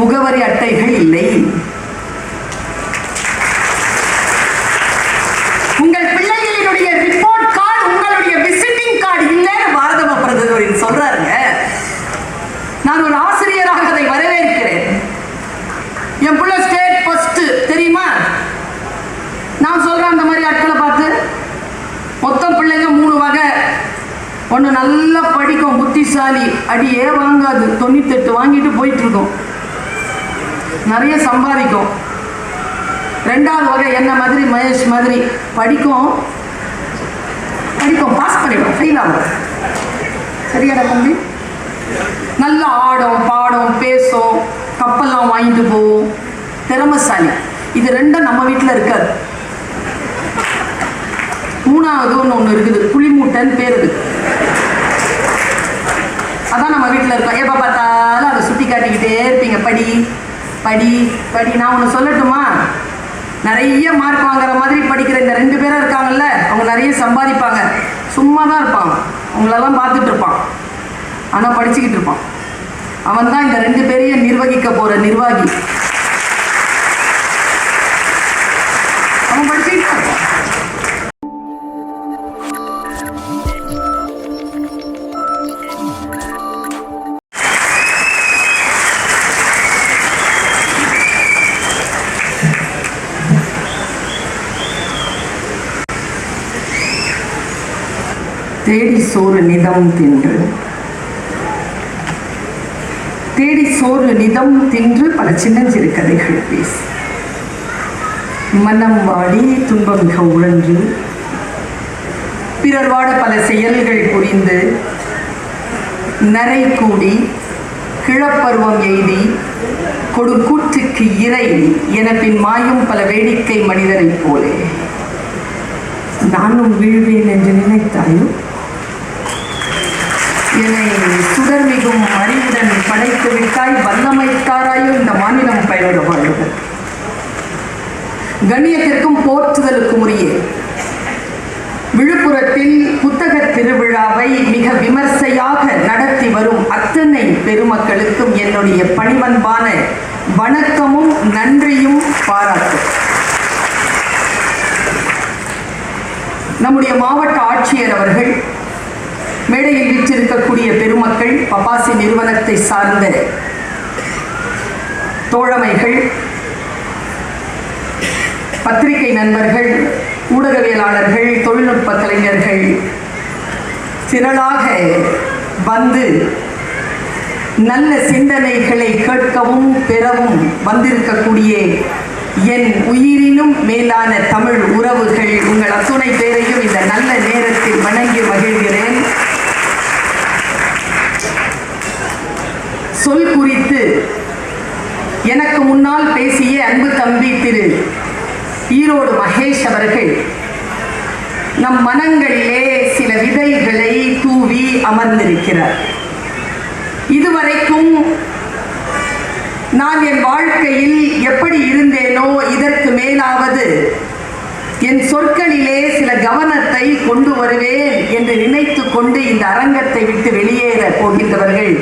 முகவரி அட்டைகள் இல்லை. உங்கள் பிள்ளைகளினுடைய ரிப்போர்ட் கார்டு உங்களுடைய விசிட்டிங் கார்டு இல்லைன்னு பாரத பிரதமர் சொல்றாருங்க. நான் ஒரு ஆசிரியராக அதை வரவேற்கிறேன். என் பிள்ளை ஸ்டேட் ஃபர்ஸ்ட் தெரியுமா? நான் சொல்றேன் அந்த மாதிரி ஆட்களை பார்த்து. மொத்தம் பிள்ளைங்க மூணு வகை. ஒன்று நல்லா படிக்கும் புத்திசாலி. அடியே வாங்காது. தொண்ணூத்தெட்டு வாங்கிட்டு போயிட்டு இருக்கோம். நிறைய சம்பாதிக்கும். ரெண்டாவது வகை என்ன மாதிரி மகேஷ் மாதிரி படிக்கும். படிக்கும் பாஸ் பண்ணிடும் ஃபெயில் ஆகும் சரியாடா தம்பி? நல்லா ஆடும் பாடும் பேசும் கப்பல்லாம் வாங்கிட்டு போகும் திறமசாலி. இது ரெண்டும் நம்ம வீட்டில் இருக்காது. மூணாவது ஒன்று ஒன்று இருக்குது. புளிமூட்டைன்னு பேர் இருக்கு அதான் நம்ம வீட்டில் இருக்கோம். எப்போ பார்த்தாலும் அதை சுட்டி காட்டிக்கிட்டே இருப்பீங்க. படி. படி படி நான் ஒன்று சொல்லட்டுமா? நிறைய மார்க் வாங்குற மாதிரி படிக்கிற இந்த ரெண்டு பேரும் இருக்காங்கல்ல அவங்க நிறைய சம்பாதிப்பாங்க. சும்மா தான் இருப்பாங்க அவங்களெல்லாம் பார்த்துட்டு இருப்பான். ஆனால் படிச்சுக்கிட்டு இருப்பான். அவன் தான் இந்த ரெண்டு பேரையும் நிர்வகிக்க போகிற நிர்வாகி. அவன் படிச்சு சோறு நிதம் தின்று. தேடி சோறு நிதம் தின்று பல சின்னஞ்சிறு கதைகள் பேசு. மனம் வாடி துன்பம் மிக உழன்று. பிறர் வாட பல செயல்கள் புரிந்து. நரை கூடி கிழப்பருவம் எய்தி. கொடுக்கூற்றுக்கு இறை என பின் மாயும் பல வேடிக்கை மனிதரைப் போலே. நானும் வீழ்வேன் என்று நினைத்தாயோ? என்னை சுடர்மிகும் அறிவுடன் படைத்து விட்டாய் வல்லமைத்தாராயோ இந்த மாநிலம் பயனுள்ள வாழ்வுகள் கண்ணியத்திற்கும் போற்றுதலுக்கும் உரிய விழுப்புரத்தில் புத்தக திருவிழாவை மிக விமர்சையாக நடத்தி வரும் அத்தனை பெருமக்களுக்கும் என்னுடைய பணிவன்பான வணக்கமும் நன்றியும் பாராட்டு. நம்முடைய மாவட்ட ஆட்சியர் அவர்கள் மேடையில் வீற்றிருக்கக்கூடிய பெருமக்கள் பப்பாசி நிறுவனத்தை சார்ந்த தோழமைகள் பத்திரிகை நண்பர்கள் ஊடகவியலாளர்கள் தொழில்நுட்ப கலைஞர்கள் திரளாக வந்து நல்ல சிந்தனைகளை கேட்கவும் பெறவும் வந்திருக்கக்கூடிய என் உயிரினும் மேலான தமிழ் உறவுகள் உங்கள் அத்துணை பேரையும் இந்த நல்ல நேரத்தில் வணங்கி மகிழ்கிறேன். சொல் குறித்து. எனக்கு முன்னால் பேசிய அன்பு தம்பி திரு ஈரோடு மகேஷ் அவர்கள் நம் மனங்களிலே சில விதைகளை தூவி அமர்ந்திருக்கிறார். இதுவரைக்கும் நான் என் வாழ்க்கையில் எப்படி இருந்தேனோ இதற்கு மேலாவது என் சொற்களிலே சில கவனத்தை கொண்டு வருவேன் என்று நினைத்து கொண்டு இந்த அரங்கத்தை விட்டு வெளியேற போகின்றவர்கள்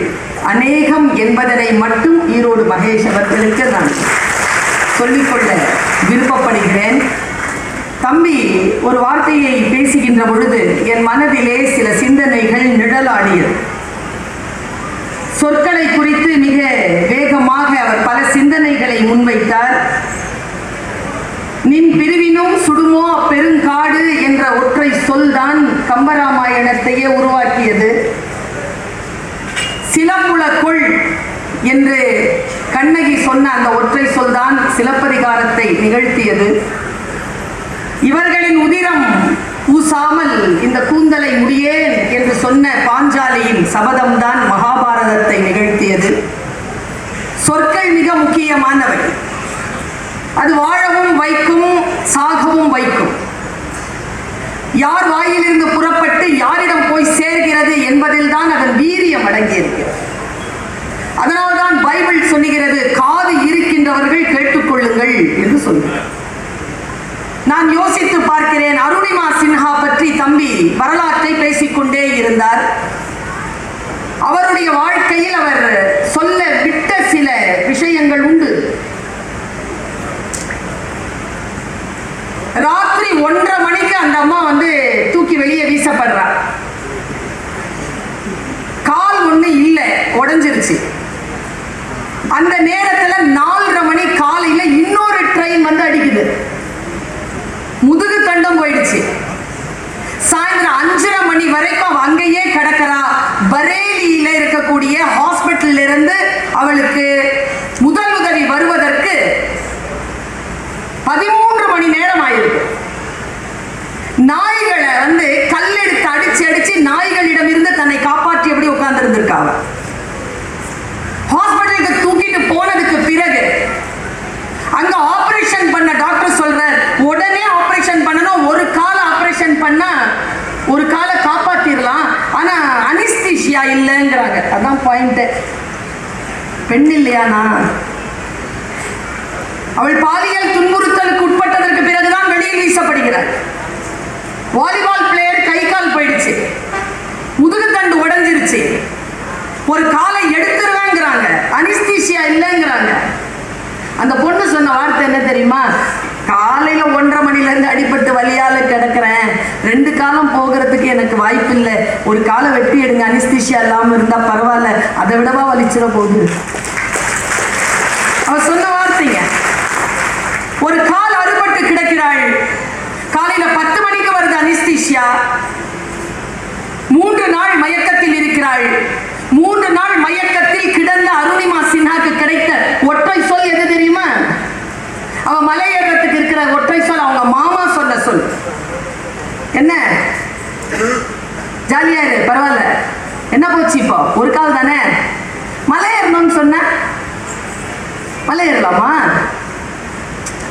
அநேகம் என்பதனை மட்டும் ஈரோடு மகேஷ் அவர்களுக்கு நான் சொல்லிக்கொள்ள விருப்பப்படுகிறேன். தம்பி ஒரு வார்த்தையை பேசுகின்ற பொழுது என் மனதிலே சில சிந்தனைகள் நிழலாடியது. சொற்களை குறித்து மிக வேகமாக அவர் பல சிந்தனைகளை முன்வைத்தார். நின் பிரிவினும் சுடுமோ பெருங்காடு என்ற ஒற்றை சொல்தான் கம்பராமாயணத்தையே உருவாக்கியது. சிலம்புல என்று கண்ணகி சொன்ன அந்த ஒற்றை சொல்தான் சிலப்பதிகாரத்தை நிகழ்த்தியது. இவர்களின் உதிரம் பூசாமல் இந்த கூந்தலை முடியேன் என்று சொன்ன பாஞ்சாலியின் சபதம்தான் மகாபாரதத்தை நிகழ்த்தியது. சொற்கள் மிக முக்கியமானவை. அது வாழவும் வைக்கும் சாகவும் வைக்கும். யார் வாயிலிருந்து புறப்பட்டு யாரிடம் போய் இருக்கிறது என்பதில் தான் அதன் வீரியம் அடங்கியிருக்கிறது அதனால்தான் பைபிள் சொல்லுகிறது காது இருக்கின்றவர்கள் கேட்டுக்கொள்ளுங்கள் என்று சொல்லுங்கள் நான் யோசித்து பார்க்கிறேன் அருணிமா சின்ஹா பற்றி தம்பி வரலாற்றை பேசிக்கொண்டே இருந்தார். அவருடைய வாழ்க்கையில் அவர் சொல்ல விட்ட சில விஷயங்கள் உண்டு. ராத்திரி ஒன்றரை மணிக்கு அந்த அம்மா வந்து தூக்கி வெளியே வீசப்படுறார் கால் ஒண்ணு இல்லை உடைஞ்சிருச்சு. அந்த நேரத்துல நாலரை மணி காலையில இன்னொரு ட்ரெயின் வந்து அடிக்குது. முதுகு தண்டம் போயிடுச்சு. சாயந்தரம் அஞ்சரை மணி வரை இல்லைங்கிறாங்க. அதான் பாயிண்ட்டு பெண் இல்லையானா அவள் பாலியல் துன்புறுத்தலுக்கு உட்பட்டதற்கு பிறகுதான் வெளியில் வீசப்படுகிறார் வாலிபால் பிளேயர் கை கால் போயிடுச்சு. முதுகுத்தண்டு உடைஞ்சிருச்சு. ஒரு காலை எடுத்துருவேங்கிறாங்க. அனிஸ்தீசியா இல்லைங்கிறாங்க. அந்த பொண்ணு சொன்ன வார்த்தை என்ன தெரியுமா? காலையில ஒன்றரை மணில இருந்து அடிபட்டு வலியால கிடக்குறேன். ரெண்டு காலம் போகிறதுக்கு எனக்கு வாய்ப்பு இல்லை ஒரு காலை வெட்டி நீங்கள் அனிஸ்திஷியா இல்லாமல் இருந்தா பரவாயில்ல. அதை விடவா வலிச்சிட போகுது அவ சொன்ன வார்த்தைங்க. ஒரு கால் அறுபட்டு கிடக்கிறாள். காலையில பத்து மணிக்கு வருது அனிஸ்தீஷியா. மூன்று நாள் மயக்கத்தில் இருக்கிறாள். மூன்று நாள் மயக்கத்தில் கிடந்த அருணிமா சின்ஹாக்கு கிடைத்த ஒற்றை சொல் எது தெரியுமா? அவ மலையேற்றத்துக்கு இருக்கிற ஒற்றை சொல் அவங்க மாமா சொன்ன சொல். என்ன? ஜாலியாக இரு பரவாயில்ல. என்ன போச்சு இப்போ? ஒரு கால் தானே? மலை ஏறணும்னு சொன்ன? மலை ஏறலாமா?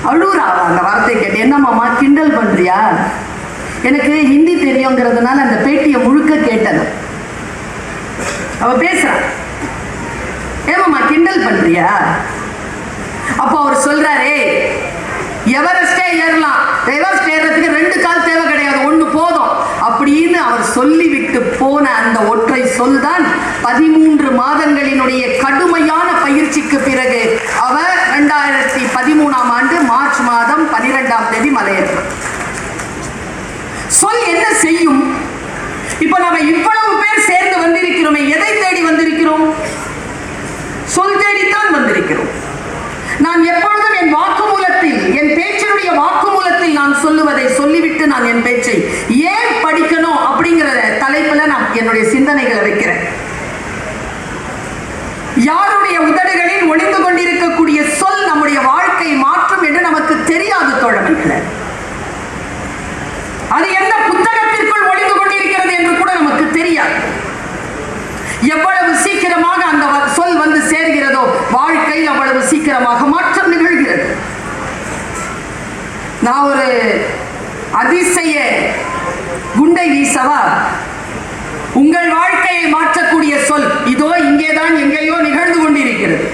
அழுவுறா அந்த வார்த்தையை கேட்டு என்னம்மாம்மா கிண்டல் பண்ணுறியா எனக்கு ஹிந்தி தெரியுங்கிறதுனால அந்த பேட்டியை முழுக்க கேட்டது. அவ பேசுறா. ஏமாம்மா கிண்டல் பண்ணுறியா அப்போ அவர் சொல்கிறாரே எவரெஸ்டே ஏறலாம். எவரெஸ்ட் ஏறதுக்கு ரெண்டு கால் தேவை அப்படின்னு அவர் சொல்லிவிட்டு போன அந்த ஒற்றை சொல் தான் பதிமூன்று மாதங்களினுடைய கடுமையான பயிற்சிக்கு பிறகு அவர் ரெண்டாயிரத்தி பதிமூணாம் ஆண்டு மார்ச் மாதம் பனிரெண்டாம் தேதி மலையேற்றம். சொல் என்ன செய்யும்? இப்போ நம்ம இவ்வளவு பேர் சேர்ந்து வந்திருக்கிறோமே எதை தேடி வந்திருக்கிறோம்? சொல் தேடித்தான் வந்திருக்கிறோம். நான் எப்பொழுதும் என் வாக்குமூலத்தில் என் பேச்சினுடைய வாக்குமூலத்தில் நான் சொல்லுவதை சொல்லிவிட்டு நான் என் பேச்சை ஏன் படிக்கணும் அப்படிங்கிற தலைப்புல நான் என்னுடைய சிந்தனைகளை வைக்கிறேன் யாருடைய உதடுகளில் ஒளிந்து கொண்டிருக்கக்கூடிய சொல் நம்முடைய வாழ்க்கை மாற்றும் என்று நமக்கு தெரியாது தோழமைகளை அது எந்த புத்தகத்திற்குள் ஒளிந்து கொண்டிருக்கிறது என்று கூட நமக்கு தெரியாது எவ்வளவு சீக்கிரமாக அந்த வ- சொல் வந்து சேர்கிறதோ வாழ்க்கையில் அவ்வளவு சீக்கிரமாக மாற்றம் நிகழ்கிறது நான் ஒரு அதிசய குண்டை வீசவா? உங்கள் வாழ்க்கையை மாற்றக்கூடிய சொல் இதோ இங்கேதான் எங்கேயோ நிகழ்ந்து கொண்டிருக்கிறது.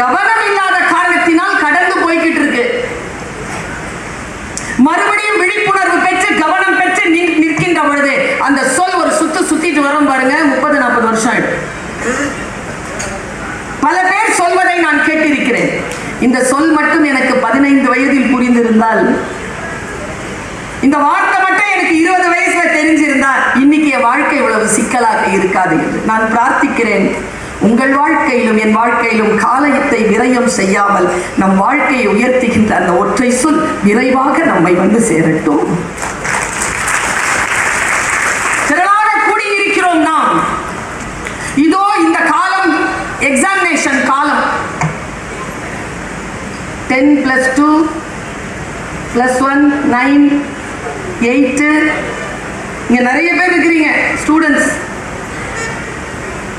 கவனம் இல்லாத காரணத்தினால் கடந்து போய்கிட்டு இருக்கு மறுபடியும் விழிப்புணர்வு பெற்று கவனம் பெற்று நிற்கின்ற பொழுது அந்த சொல் ஒரு சுத்து சுத்திட்டு வரும் பாருங்க. இந்த சொல் மட்டும் எனக்கு பதினைந்து வயதில் புரிந்திருந்தால் இந்த வார்த்தை மட்டும் எனக்கு இருபது வயசுல தெரிஞ்சிருந்தால் இன்னைக்கு என் வாழ்க்கை இவ்வளவு சிக்கலாக இருக்காது என்று நான் பிரார்த்திக்கிறேன். உங்கள் வாழ்க்கையிலும் என் வாழ்க்கையிலும் காலயத்தை விரயம் செய்யாமல் நம் வாழ்க்கையை உயர்த்துகின்ற அந்த ஒற்றை சொல் விரைவாக நம்மை வந்து சேரட்டும் திரளாக கூடியிருக்கிறோம் நாம் இதோ இந்த காலம் எக்ஸாமினேஷன் காலம் ten plus two plus one nine eight இங்கே நிறைய பேர் இருக்கிறீங்க ஸ்டூடெண்ட்ஸ்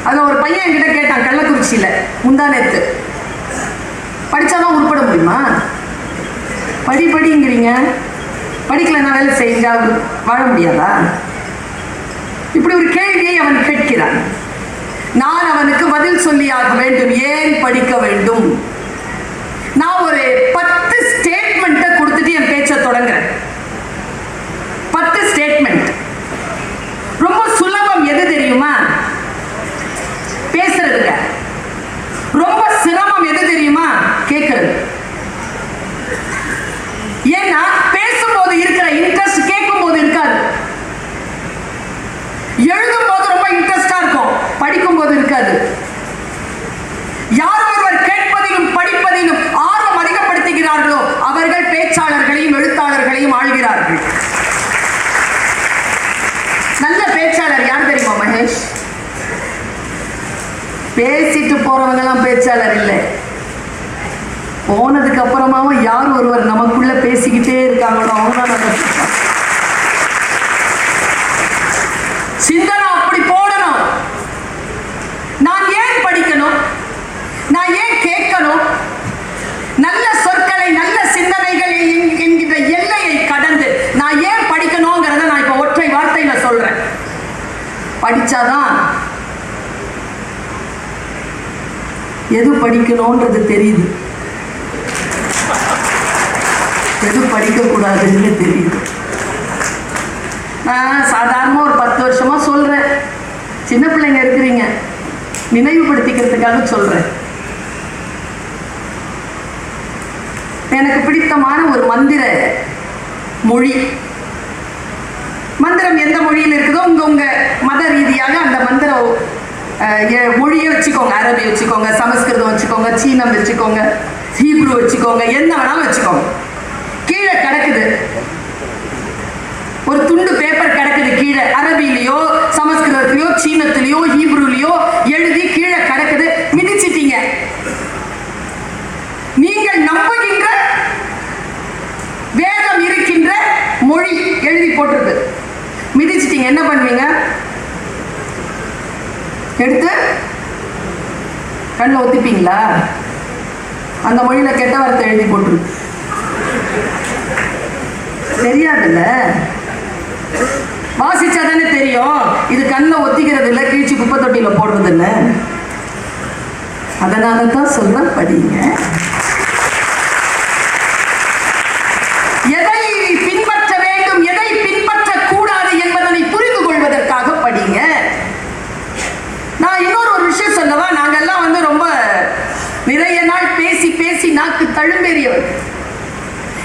அதில் ஒரு பையன் என்கிட்ட கேட்டான் கள்ளக்குறிச்சியில் முந்தா நேத்து படிச்சாதான் உருப்பட முடியுமா? படி படிங்கிறீங்க. படிக்கலைன்னா வேலை செஞ்சா வாழ முடியாதா? இப்படி ஒரு கேள்வியை அவன் கேட்கிறான். நான் அவனுக்கு பதில் சொல்லியாக வேண்டும் ஏன் படிக்க வேண்டும்? தெரியுமா? பேசுறதுல ரொம்ப சிரமம் எது தெரியுமா? கேட்கறது ஏன்னா பேசும்போது இருக்கிற இன்ட்ரெஸ்ட் கேட்கும் போது இருக்காது. எழுதும் போது ரொம்ப இன்ட்ரெஸ்டா இருக்கும். படிக்கும் போது இருக்காது. யார் ஒருவர் கேட்பதையும் படிப்பதையும் ஆர்வம் அதிகப்படுத்துகிறார்களோ அவர்கள் பேச்சாளர்களையும் எழுத்தாளர்களையும் ஆள்கிறார்கள். மகேஷ். பேசிட்டு போறவங்க பேச்சாளர் இல்லை. போனதுக்கு அப்புறமாவும் யார் ஒருவர் நமக்குள்ள பேசிக்கிட்டே இருக்காங்களோ அவங்க நம்ம நல்ல பேச்சாளர். சிந்தனை அப்படி போடணும் நான் ஏன் படிக்கணும் நான் ஏன் கேட்கணும் நல்ல சொற்களை நல்ல சிந்தனைகள் என்- என்கின்ற எல்லையை கடந்து நான் ஏன் படிக்கணுங்கிறத நான் இப்ப ஒற்றை வார்த்தையில சொல்றேன் படிச்சாதான் எது படிக்கணும்ன்றது தெரியுது. எது படிக்கக்கூடாதுன்னு தெரியுது. நான் சாதாரணமாக ஒரு பத்து வருஷமாக சொல்கிறேன் சின்ன பிள்ளைங்க இருக்கிறீங்க. நினைவுபடுத்திக்கிறதுக்காக சொல்கிறேன் எனக்கு பிடித்தமான ஒரு மந்திர மொழி. மந்திரம் எந்த மொழியில் இருக்குதோ உங்கள் உங்கள் மத ரீதியாக அந்த மந்திர மொழியை வச்சுக்கோங்க அரபி வச்சுக்கோங்க சமஸ்கிருதம் வச்சுக்கோங்க சீனம் வச்சுக்கோங்க ஹீப்ரு வச்சுக்கோங்க என்ன வேணாலும் வச்சுக்கோங்க. கீழே கிடக்குது. ஒரு துண்டு பேப்பர் கிடக்குது கீழே. அரபிலையோ சமஸ்கிருதத்திலையோ சீனத்திலையோ ஹீப்ருலையோ எழுதி கீழே கிடக்குது. மிதிச்சிட்டீங்க. நீங்கள் நம்புகின்ற வேதம் இருக்கின்ற மொழி எழுதி போட்டிருக்கு. மிதிச்சிட்டீங்க. என்ன பண்ணுவீங்க? எடுத்து கண்ணில் ஒத்திப்பீங்களா? அந்த மொழியில் கெட்ட வார்த்தை எழுதி போட்டுரு. தெரியாதுல்ல? வாசிச்சா தானே தெரியும். இது கண்ணில் ஒத்திக்கிறது இல்லை கீழ்ச்சி குப்பை தொட்டியில் போடுறது இல்லை அதனால தான் சொல்ல படிங்க எதை பின்பற்ற வேண்டும் எதை பின்பற்ற கூடாது என்பதனை புரிந்து கொள்வதற்காக படிங்க நான் இன்னொரு ஒரு விஷயம் சொல்லவா நாங்கெல்லாம் வந்து ரொம்ப நிறைய நாள் பேசி பேசி நாக்கு தழும்பேறியவர்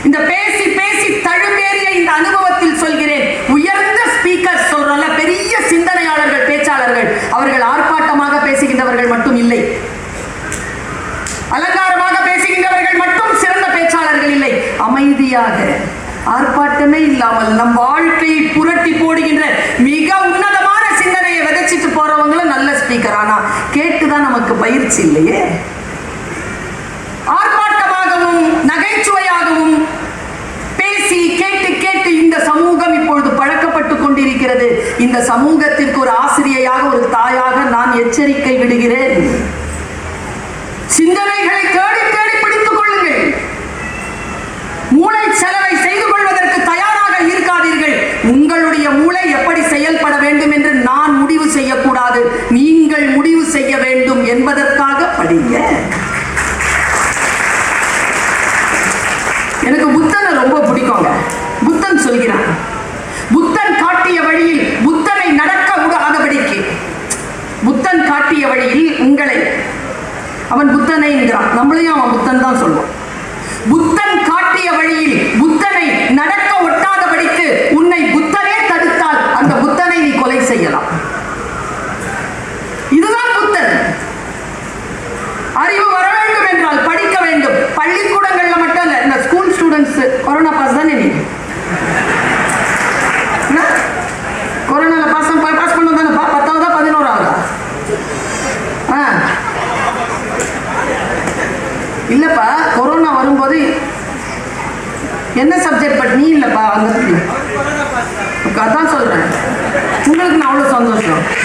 இந்த பேசி பேசி தழும்பேறிய இந்த அனுபவத்தில் சொல்கிறேன் உயர்ந்த ஸ்பீக்கர் சொல்றோம்ல பெரிய சிந்தனையாளர்கள் பேச்சாளர்கள் அவர்கள் ஆர்ப்பாட்டமாக பேசுகின்றவர்கள் மட்டும் இல்லை அலங்காரமாக பேசுகின்றவர்கள் மட்டும் சிறந்த பேச்சாளர்கள் இல்லை அமைதியாக ஆர்ப்பாட்டமே இல்லாமல் நம் வாழ்க்கையை புரட்டி போடுகின்ற மிக உன்னதமான சிந்தனையை விதைச்சிட்டு போறவங்களும் நல்ல ஸ்பீக்கர் ஆனா கேட்டுதான் நமக்கு பயிற்சி இல்லையே? ஆர்ப்பாட்டமாகவும் நகைச்சுவையாகவும் பேசி கேட்டு கேட்டு இந்த சமூகம் இப்பொழுது பழக்கப்பட்டு கொண்டிருக்கிறது. இந்த சமூகத்திற்கு ஒரு ஆசிரியையாக ஒரு தாயாக நான் எச்சரிக்கை விடுகிறேன். சிந்தனைகளை தேடி தேடி பிடித்துக் கொள்ளுங்கள் செலவை செய்து கொள்வதற்கு தயாராக இருக்காதீர்கள். உங்களுடைய மூளை எப்படி செயல்பட வேண்டும் என்று நான் முடிவு செய்யக்கூடாது. நீங்கள் முடிவு செய்ய வேண்டும் என்பதற்கு ど时候。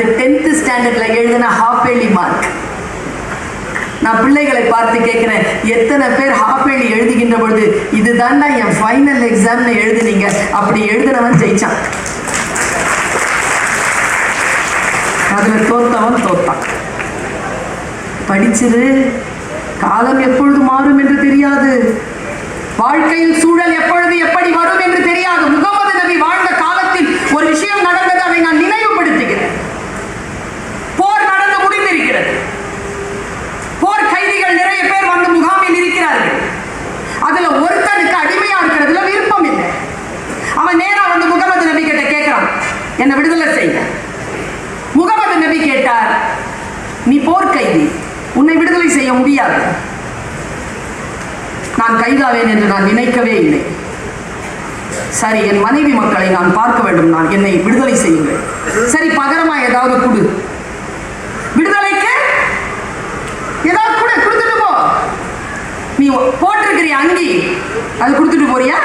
அது டென்த்து ஸ்டாண்டர்டில் எழுதின ஹாஃப் ஏர்லி மார்க் நான் பிள்ளைகளை பார்த்து கேட்குறேன் எத்தனை பேர் ஹாஃபேலி எழுதுகின்ற பொழுது இதுதான்டா என் ஃபைனல் எக்ஸாம்னு எழுதுனீங்க. அப்படி எழுதுனவன் ஜெயிச்சான். அதில் தோத்தவன் தோத்தான். படிச்சது காலம் எப்பொழுது மாறும் என்று தெரியாது. வாழ்க்கையில் சூழல் எப்பொழுது எப்படி வரும் என்று தெரியாது. முகமது நபி வாழ்ந்த காலத்தில் ஒரு விஷயம் நடந்தது அதை நான் நினைவுபடுத்துகிறேன் போர் நடந்து முடிந்திருக்கிறது போர் கைதிகள் நிறைய பேர் வந்து முகாமில் இருக்கிறார்கள் அதுல ஒருத்தனுக்கு அடிமையா இருக்கிறதுல விருப்பம் இல்லை அவன் நேரா வந்து முகமது நபி கிட்ட கேட்கிறான் என்னை விடுதலை செய்ய முகமது நபி கேட்டார் நீ போர்க்கைதி உன்னை விடுதலை செய்ய முடியாது. நான் கைதாவேன் என்று நான் நினைக்கவே இல்லை. சரி என் மனைவி மக்களை நான் பார்க்க வேண்டும். நான் என்னை விடுதலை செய்யுங்கள். சரி பகரமா ஏதாவது கொடு. விடுதலைக்கு? ஏதாவது கொடு கொடுத்துட்டு போ. நீ போட்டிருக்கிறிய அங்கி? அது கொடுத்துட்டு போறியா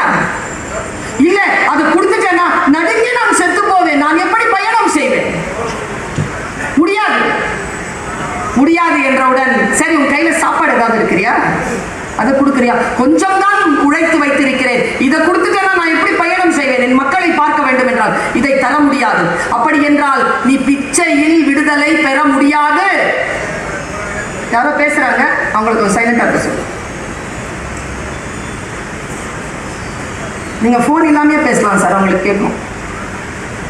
இல்ல அது கொடுத்துட்டேன்னா நடுங்கி நான் செத்து போவேன் நான் எப்படி பயணம் செய்வேன்? முடியாது. முடியாது என்றவுடன் சரி உன் கையில சாப்பாடு ஏதாவது இருக்கிறியா? அதை கொடுக்குறியா? கொஞ்சம் தான் உழைத்து வைத்திருக்கிறேன். இதை கொடுத்துட்டேன்னா நான் எப்படி பயணம் செய்வேன்? என் மக்களை பார்க்க வேண்டும் என்றால் இதை தர முடியாது. அப்படி என்றால் நீ பிச்சையில் விடுதலை பெற முடியாது. யாரோ பேசுறாங்க? அவங்களுக்கு சைலண்டா இருக்க சொல்லு நீங்க ஃபோன் இல்லாமே பேசலாம் சார். அவங்களுக்கு கேட்கும்.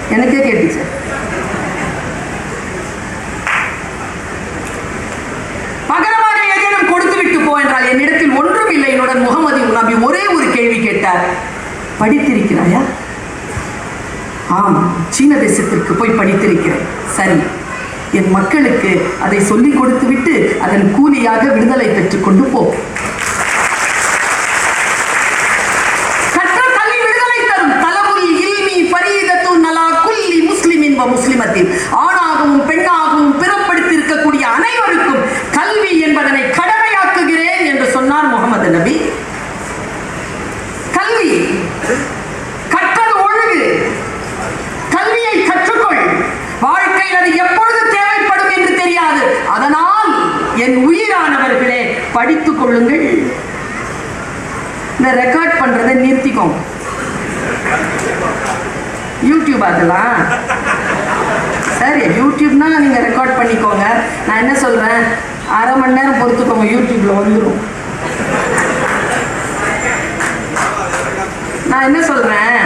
எனக்கே கேட்டுச்சு. பகரமாக ஏதேனும் கொடுத்து விட்டு போ என்றால் என்னிடத்தில் ஒன்றும் இல்லை. என்னுடன் முகமது நபி ஒரே ஒரு கேள்வி கேட்டார். படித்திருக்கிறாயா? ஆம் சீன தேசத்திற்கு போய் படித்திருக்கிறேன். சரி. என் மக்களுக்கு அதை சொல்லிக் கொடுத்து விட்டு அதன் கூலியாக விடுதலை பெற்றுக் கொண்டு போ. இந்த ரெக்கார்ட் பண்றதை நிறுத்திக்கோங்க யூடியூப் அதெல்லாம் சரி யூடியூப்னா நீங்க ரெக்கார்ட் பண்ணிக்கோங்க. நான் என்ன சொல்றேன்? அரை மணி நேரம் பொறுத்துக்கோங்க யூடியூப்ல வந்துடும் நான் என்ன சொல்றேன்?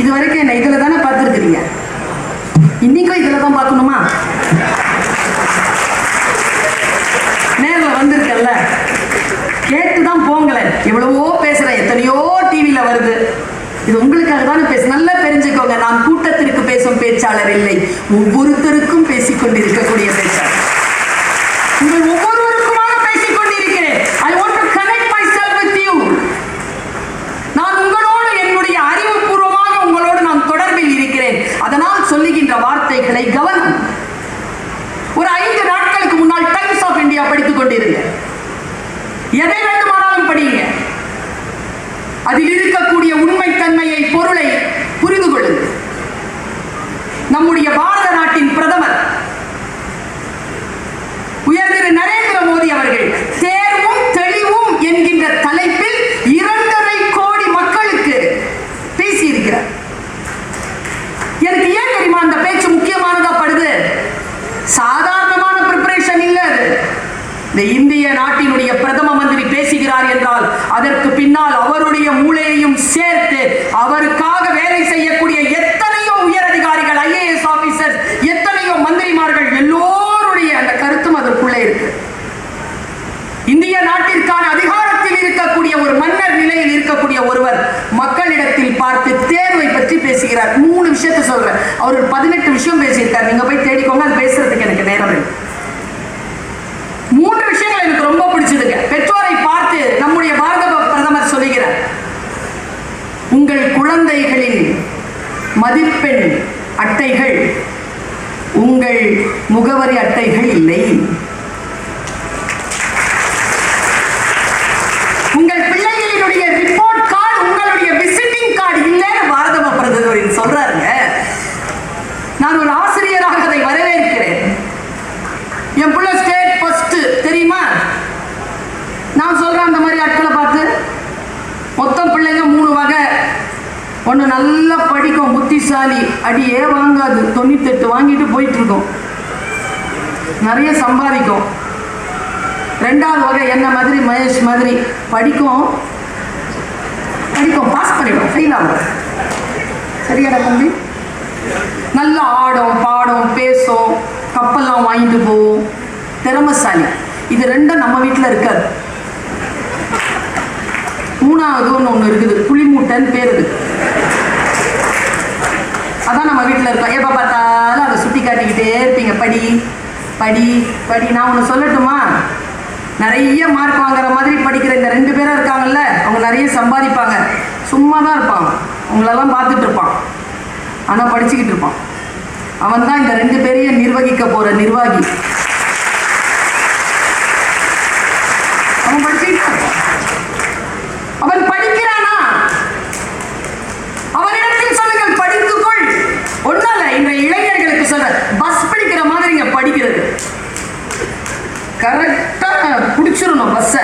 இது வரைக்கும் என்ன இதுல தானே பார்த்துருக்குறீங்க. இன்னைக்கும் இதில் தான் பார்க்கணுமா? நேரில் வந்திருக்கல்ல கேட்டு தான் போங்களேன். எவ்வளவோ பேசுறேன். எத்தனையோ டிவியில வருது. இது உங்களுக்காக தானே பேச நல்லா தெரிஞ்சுக்கோங்க. நான் கூட்டத்திற்கு பேசும் பேச்சாளர் இல்லை. ஒவ்வொருத்தருக்கும் பேசிக் கொண்டிருக்கக்கூடிய பேச்சாளர். உங்கள் ஒவ்வொரு பேசிக் கொண்டிருக்கிறேன் I want to connect myself with you நான் உங்களோடு என்னுடைய அறிவுபூர்வமாக உங்களோடு நான் தொடர்பில் இருக்கிறேன் அதனால் சொல்லுகின்ற வார்த்தைகளை கவனம் ஒரு ஐந்து நாட்களுக்கு முன்னால் டைம்ஸ் ஆஃப் இந்தியா படித்துக் கொண்டிருங்க எதை வேண்டுமானாலும் படியுங்க அதில் இருக்கக்கூடிய உண்மைத்தன்மையை பொருளை புரிந்து கொள்ளுங்கள் நம்முடைய பாரத நாட்டின் பிரதமர். உயர் திரு நரேந்திர மோடி அவர்கள் தேர்வும் தெளிவும் என்கின்ற தலைப்பில் இரண்டரை கோடி மக்களுக்கு பேசியிருக்கிறார். எனக்கு ஏன் தெரியுமா? அந்த பேச்சு முக்கியமானதா படுது. சாதாரணமான ப்ரிப்பரேஷன் இல்லை அது. இந்த இந்திய நாட்டினுடைய பிரதம மந்திரி பேசுகிறார் என்றால் அதற்கு பின்னால் அவருடைய மூளையையும் சேர்த்து அவருக்காக வேலை செய்யக்கூடிய எத்தனையோ உயர் அதிகாரிகள் ஐஏஎஸ் ஆபீசர்ஸ் எத்தனையோ மந்திரிமார்கள் எல்லோருடைய அந்த கருத்தும் அதற்குள்ளே இருக்கு இந்திய நாட்டிற்கான அதிகாரத்தில் இருக்கக்கூடிய ஒரு மன்னர் நிலையில் இருக்கக்கூடிய ஒருவர் மக்களிடத்தில் பார்த்து தேர்வை பற்றி பேசுகிறார் மூணு விஷயத்தை சொல்றேன் அவர் ஒரு பதினெட்டு விஷயம் பேசியிருக்கார். நீங்க போய் தேடிக்கோங்க அது பேசுறதுக்கு எனக்கு நேரம் இல்லை மூன்று விஷயங்கள் எனக்கு ரொம்ப பிடிச்சதுங்க. பெற்றோரை பார்த்து நம்முடைய பாரத பிரதமர் சொல்லுகிறார். உங்கள் குழந்தைகளின் மதிப்பெண் அட்டைகள் உங்கள் முகவரி அட்டைகள் இல்லை. மாதிரி ஆட்களை பார்த்து மொத்தம் பிள்ளைங்க மூணு வகை. ஒன்று நல்லா படிக்கும் புத்திசாலி. அடியே வாங்காது. தொண்ணூத்தெட்டு வாங்கிட்டு போயிட்டுருக்கோம். நிறைய சம்பாதிக்கும். ரெண்டாவது வகை என்ன மாதிரி? மகேஷ் மாதிரி. படிக்கும். படிக்கும். பாஸ் பண்ணிடும் ஃபெயில் ஆகும். சரியாடா தம்பி? நல்லா ஆடும் பாடும் பேசும். கப்பல்லாம் வாங்கிட்டு போவோம். திறமசாலி. இது ரெண்டும் நம்ம வீட்டில் இருக்காது. மூணாவது ஒன்று ஒன்று இருக்குது. புளிமூட்டைன்னு பேர் அதான் நம்ம வீட்டில் இருக்கோம். எப்போ பார்த்தாலும் அதை சுட்டி காட்டிக்கிட்டே இருப்பீங்க. படி படி படி. நான் ஒன்று சொல்லட்டுமா? நிறைய மார்க் வாங்குற மாதிரி படிக்கிற இந்த ரெண்டு பேரும் இருக்காங்கல்ல அவங்க நிறைய சம்பாதிப்பாங்க. சும்மா தான் இருப்பாங்க அவங்களெல்லாம் பார்த்துட்டு இருப்பான். ஆனால் படிச்சுக்கிட்டு இருப்பான். அவன் தான் இந்த ரெண்டு பேரையும் நிர்வகிக்க போகிற நிர்வாகி அவன் படிச்சுக்கிட்டு தான் இருப்பான் அவன் படிக்கிறானா அவனிடத்தில் சொல்லுங்கள் படித்துக்கொள் ஒன்னால இன்றைய இளைஞர்களுக்கு சொல்ற பஸ் படிக்கிற மாதிரி இங்க படிக்கிறது கரெக்டா பிடிச்சிடணும் பஸ்ஸை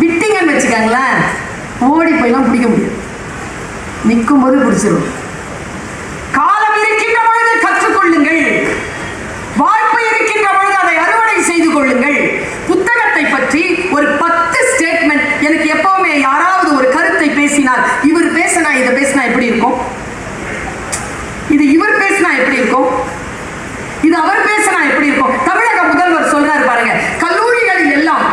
விட்டிங்கன்னு வச்சுக்கோங்களேன் ஓடி போயெல்லாம் பிடிக்க முடியாது. நிற்கும் போது பிடிச்சிடும் காலம் இருக்கின்ற பொழுது கற்றுக்கொள்ளுங்கள். வாய்ப்பு இருக்கின்ற பொழுது அதை அறுவடை செய்து கொள்ளுங்கள். புத்தகத்தை பற்றி ஒரு பத்து ஸ்டேட்மெண்ட் எனக்கு எப்பவுமே யாராவது ஒரு கருத்தை பேசினால் இவர் பேசினா இதை பேசினா எப்படி இருக்கும்? இது இவர் பேசினா எப்படி இருக்கும்? இது அவர் பேச எப்படி இருக்கும் தமிழக முதல்வர் சொல்றாரு பாருங்க கல்லூரிகளில் எல்லாம்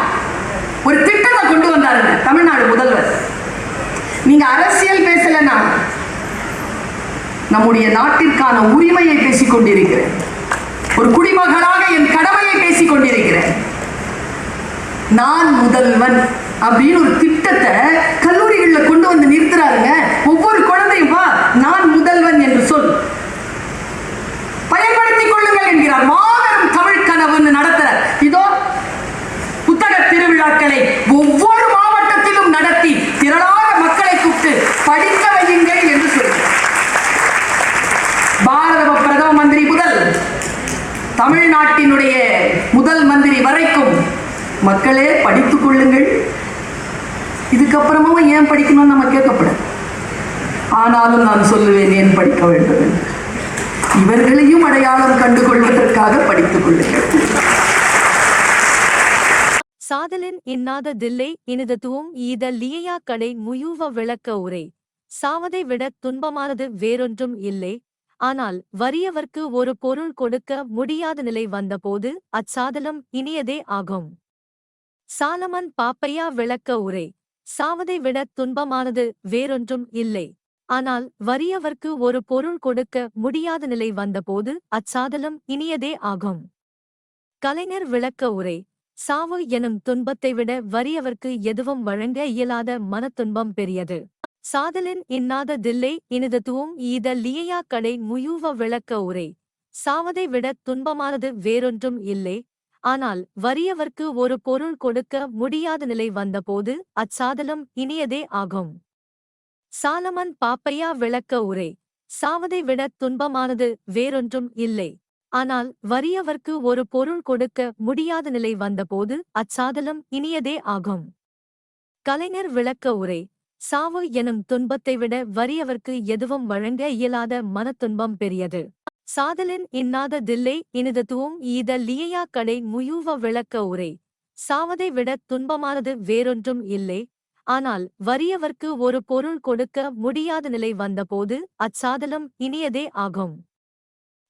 ஒரு திட்டத்தை கொண்டு வந்தாருங்க தமிழ்நாடு முதல்வர் இங்க அரசியல் பேசலன்னா நம்முடைய நாட்டிற்கான உரிமையை பேசிக் கொண்டிருக்கிறேன். ஒரு குடிமகனாக என் கடமையை பேசிக் கொண்டிருக்கிறேன். நான் முதல்வன் அப்படின்னு ஒரு திட்டத்தை கல்லூரிகளில் கொண்டு வந்து நிறுத்துறாருங்க. ஒவ்வொரு குழந்தையும் வா நான் முதல்வன் என்று சொல். பயன்படுத்திக் கொள்ளுங்கள் என்கிறார் மாபெரும் தமிழ் கனவுன்னு நடத்துற இதோ புத்தக திருவிழாக்களை ஒவ்வொரு மாவட்டத்திலும் நடத்தி திரளாக மக்களை கூப்பிட்டு படிக்க வையுங்கள் என்று சொல்கிறார் பாரத பிரதம மந்திரி முதல் தமிழ்நாட்டினுடைய முதல் மந்திரி வரைக்கும் மக்களே படித்துக் கொள்ளுங்கள். இதுக்கப்புறமும் ஏன் படிக்கணும்னு நம்ம கேட்கப்படாது. ஆனாலும் நான் சொல்லுவேன் ஏன் படிக்க வேண்டும் என்று. இவர்களையும் அடையாளம் கண்டு கொள்வதற்காக படித்துக் கொள்ளுங்கள். சாதலின் இன்னாத தில்லை இனிதத்துவம் ஈத லியையா கடை முயூவ விளக்க உரை. சாவதை விட துன்பமானது வேறொன்றும் இல்லை. ஆனால் வறியவர்க்கு ஒரு பொருள் கொடுக்க முடியாத நிலை வந்தபோது அச்சாதலம் இனியதே ஆகும். சாலமன் பாப்பையா விளக்க உரை. சாவதை விட துன்பமானது வேறொன்றும் இல்லை. ஆனால் வறியவர்க்கு ஒரு பொருள் கொடுக்க முடியாத நிலை வந்தபோது அச்சாதலம் இனியதே ஆகும். கலைஞர் விளக்க உரை. சாவு எனும் துன்பத்தை விட வறியவர்க்கு எதுவும் வழங்க இயலாத மனத்துன்பம் பெரியது. சாதலின் இன்னாத தில்லை இனிதத்துவம் ஈத லியையா கடை முயூவ விளக்க உரை. சாவதை விட துன்பமானது வேறொன்றும் இல்லை. ஆனால் வறியவர்க்கு ஒரு பொருள் கொடுக்க முடியாத நிலை வந்தபோது அச்சாதலும் இனியதே ஆகும். சாலமன் பாப்பையா விளக்க உரை. சாவதை விட துன்பமானது வேறொன்றும் இல்லை. ஆனால் வறியவர்க்கு ஒரு பொருள் கொடுக்க முடியாத நிலை வந்தபோது அச்சாதலும் இனியதே ஆகும். கலைஞர் விளக்க உரை. சாவு எனும் துன்பத்தை விட வறியவர்க்கு எதுவும் வழங்க இயலாத மனத்துன்பம் பெரியது. சாதலின் இன்னாத தில்லை இனிது இனிதத்துவம் ஈத லியையா கடை முயூவ விளக்க உரை. சாவதை விட துன்பமானது வேறொன்றும் இல்லை. ஆனால் வறியவர்க்கு ஒரு பொருள் கொடுக்க முடியாத நிலை வந்தபோது அச்சாதலம் இனியதே ஆகும்.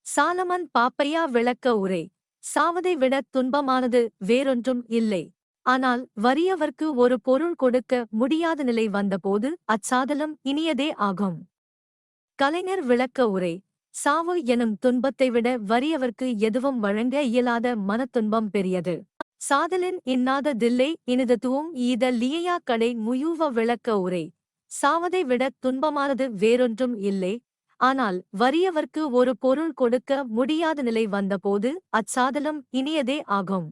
சாலமன் பாப்பையா விளக்க உரை. சாவதை விட துன்பமானது வேறொன்றும் இல்லை. ஆனால் வறியவர்க்கு ஒரு பொருள் கொடுக்க முடியாத நிலை வந்தபோது அச்சாதலம் இனியதே ஆகும். கலைஞர் விளக்க உரை சாவு எனும் துன்பத்தை விட வறியவர்க்கு எதுவும் வழங்க இயலாத மனத்துன்பம் பெரியது. சாதலின் இன்னாத தில்லை இனிதத்துவம் ஈத லியையா கடை முயூவ விளக்க உரை சாவதை விட துன்பமானது வேறொன்றும் இல்லை. ஆனால் வறியவர்க்கு ஒரு பொருள் கொடுக்க முடியாத நிலை வந்தபோது அச்சாதலம் இனியதே ஆகும்.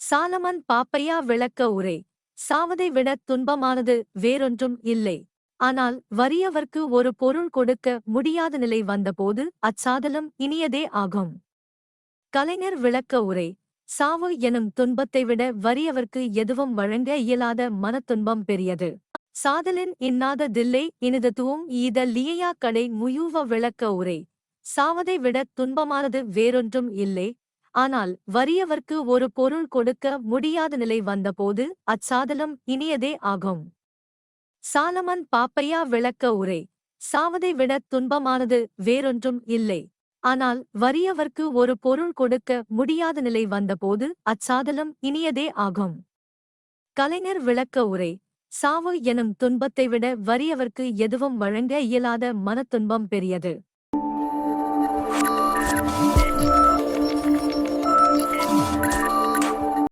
சாலமன் பாப்பையா விளக்க உரை. சாவதை விட துன்பமானது வேறொன்றும் இல்லை. ஆனால் வறியவர்க்கு ஒரு பொருள் கொடுக்க முடியாத நிலை வந்தபோது அச்சாதலும் இனியதே ஆகும். கலைஞர் விளக்க உரை. சாவு எனும் துன்பத்தை விட வறியவர்க்கு எதுவும் வழங்க இயலாத மனத்துன்பம் பெரியது. சாதலின் இன்னாத தில்லை இனிதத்துவம் ஈத லியையா கடை முயூவ விளக்க உரை. சாவதை விட துன்பமானது வேறொன்றும் இல்லை. ஆனால் வறியவர்க்கு ஒரு பொருள் கொடுக்க முடியாத நிலை வந்தபோது அச்சாதலம் இனியதே ஆகும். சாலமன் பாப்பையா விளக்க உரை. சாவதை விட துன்பமானது வேறொன்றும் இல்லை. ஆனால் வறியவர்க்கு ஒரு பொருள் கொடுக்க முடியாத நிலை வந்தபோது அச்சாதலம் இனியதே ஆகும். கலைஞர் விளக்க உரை. சாவு எனும் துன்பத்தை விட வறியவர்க்கு எதுவும் வழங்க இயலாத மனத்துன்பம் பெரியது.